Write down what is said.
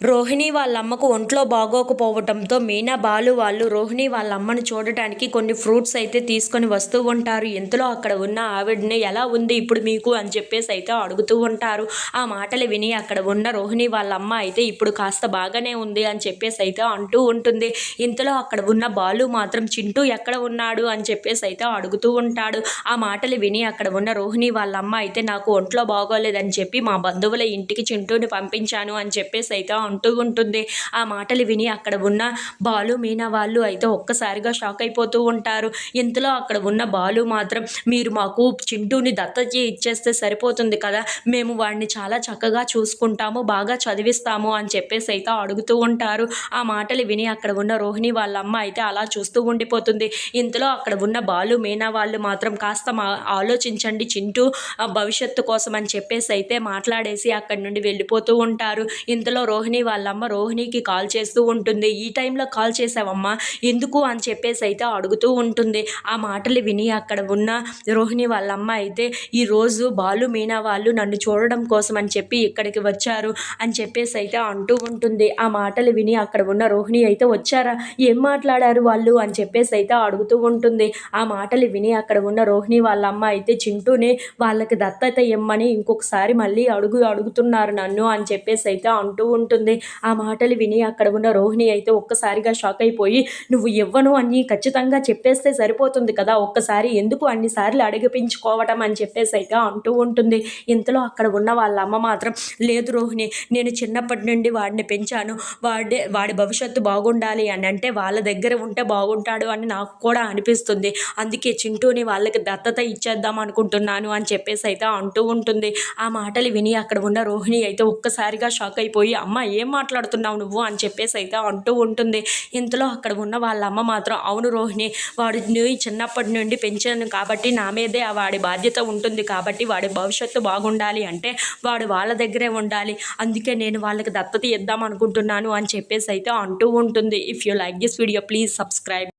రోహిణి వాళ్ళ అమ్మకు ఒంట్లో బాగోకపోవటంతో మీనా బాలు వాళ్ళు రోహిణి వాళ్ళ అమ్మను చూడటానికి కొన్ని ఫ్రూట్స్ అయితే తీసుకొని వస్తూ ఉంటారు. ఇంతలో అక్కడ ఉన్న ఆవిడని ఎలా ఉంది ఇప్పుడు మీకు? అని చెప్పేసి అయితే అడుగుతూ ఉంటారు. ఆ మాటలు విని అక్కడ ఉన్న రోహిణి వాళ్ళ అమ్మ అయితే ఇప్పుడు కాస్త బాగానే ఉంది అని చెప్పేసి అయితే అంటూ ఉంటుంది. ఇంతలో అక్కడ ఉన్న బాలు మాత్రం చింటూ ఎక్కడ ఉన్నాడు? అని చెప్పేసి అయితే అడుగుతూ ఉంటాడు. ఆ మాటలు విని అక్కడ ఉన్న రోహిణి వాళ్ళ అమ్మ అయితే నాకు ఒంట్లో బాగోలేదని చెప్పి మా బంధువుల ఇంటికి చింటూని పంపించాను అని చెప్పేసి అయితే అంటూ ఉంటుంది. ఆ మాటలు విని అక్కడ ఉన్న బాలు మీనా వాళ్ళు అయితే ఒక్కసారిగా షాక్ అయిపోతూ ఉంటారు. ఇంతలో అక్కడ ఉన్న బాలు మాత్రం మీరు మాకు చింటూని దత్తత ఇచ్చేస్తే సరిపోతుంది కదా? మేము వాడిని చాలా చక్కగా చూసుకుంటాము బాగా చదివిస్తాము అని చెప్పేసి అయితే అడుగుతూ ఉంటారు. ఆ మాటలు విని అక్కడ ఉన్న రోహిణి వాళ్ళ అమ్మ అయితే అలా చూస్తూ ఉండిపోతుంది. ఇంతలో అక్కడ ఉన్న బాలు మీనా వాళ్ళు మాత్రం కాస్త మా ఆలోచించండి చింటూ భవిష్యత్తు కోసం అని చెప్పేసి అయితే మాట్లాడేసి అక్కడి నుండి వెళ్ళిపోతూ ఉంటారు. ఇంతలో రోహిణి వాళ్ళ వాళ్ళమ్మ రోహిణికి కాల్ చేస్తూ ఉంటుంది. ఈ టైంలో కాల్ చేసావమ్మా ఎందుకు? అని చెప్పేసి అయితే అడుగుతూ ఉంటుంది. ఆ మాటలు విని అక్కడ ఉన్న రోహిణి వాళ్ళ అమ్మ అయితే ఈరోజు బాలు మీనా వాళ్ళు నన్ను చూడడం కోసం అని చెప్పి ఇక్కడికి వచ్చారు అని చెప్పేసి అయితే అంటూ ఉంటుంది. ఆ మాటలు విని అక్కడ ఉన్న రోహిణి అయితే వచ్చారా? ఏం మాట్లాడారు వాళ్ళు? అని చెప్పేసి అయితే అడుగుతూ ఉంటుంది. ఆ మాటలు విని అక్కడ ఉన్న రోహిణి వాళ్ళ అమ్మ అయితే చింటూనే వాళ్ళకి దత్తత ఇమ్మని ఇంకొకసారి మళ్ళీ అడుగు అడుగుతున్నారు నన్ను అని చెప్పేసి అయితే అంటూ ఉంటుంది. ఆ మాటలు విని అక్కడ ఉన్న రోహిణి అయితే ఒక్కసారిగా షాక్ అయిపోయి నువ్వు ఇవ్వను అని ఖచ్చితంగా చెప్పేస్తే సరిపోతుంది కదా ఒక్కసారి ఎందుకు అన్నిసార్లు అడిగిపించుకోవటం అని చెప్పేసి అయితే అంటూ ఉంటుంది. ఇంతలో అక్కడ ఉన్న వాళ్ళ అమ్మ మాత్రం లేదు రోహిణి నేను చిన్నప్పటి నుండి వాడిని పెంచాను. వాడే వాడి భవిష్యత్తు బాగుండాలి అని అంటే వాళ్ళ దగ్గర ఉంటే బాగుంటాడు అని నాకు కూడా అనిపిస్తుంది. అందుకే చింటూని వాళ్ళకి దత్తత ఇచ్చేద్దాం అనుకుంటున్నాను అని చెప్పేసి అయితే అంటూ ఉంటుంది. ఆ మాటలు విని అక్కడ ఉన్న రోహిణి అయితే ఒక్కసారిగా షాక్ అయిపోయి అమ్మ ఏం మాట్లాడుతున్నావు నువ్వు అని చెప్పేసి అయితే అంటూ ఉంటుంది. ఇంతలో అక్కడ ఉన్న వాళ్ళ అమ్మ మాత్రం అవును రోహిణి వాడిని చిన్నప్పటి నుండి పెంచాను కాబట్టి నా మీదే ఆ వాడి బాధ్యత ఉంటుంది కాబట్టి వాడి భవిష్యత్తు బాగుండాలి అంటే వాడు వాళ్ళ దగ్గరే ఉండాలి. అందుకే నేను వాళ్ళకి దత్తత ఇద్దాం అనుకుంటున్నాను అని చెప్పేసి అయితే అంటూ ఉంటుంది. If you like this video please subscribe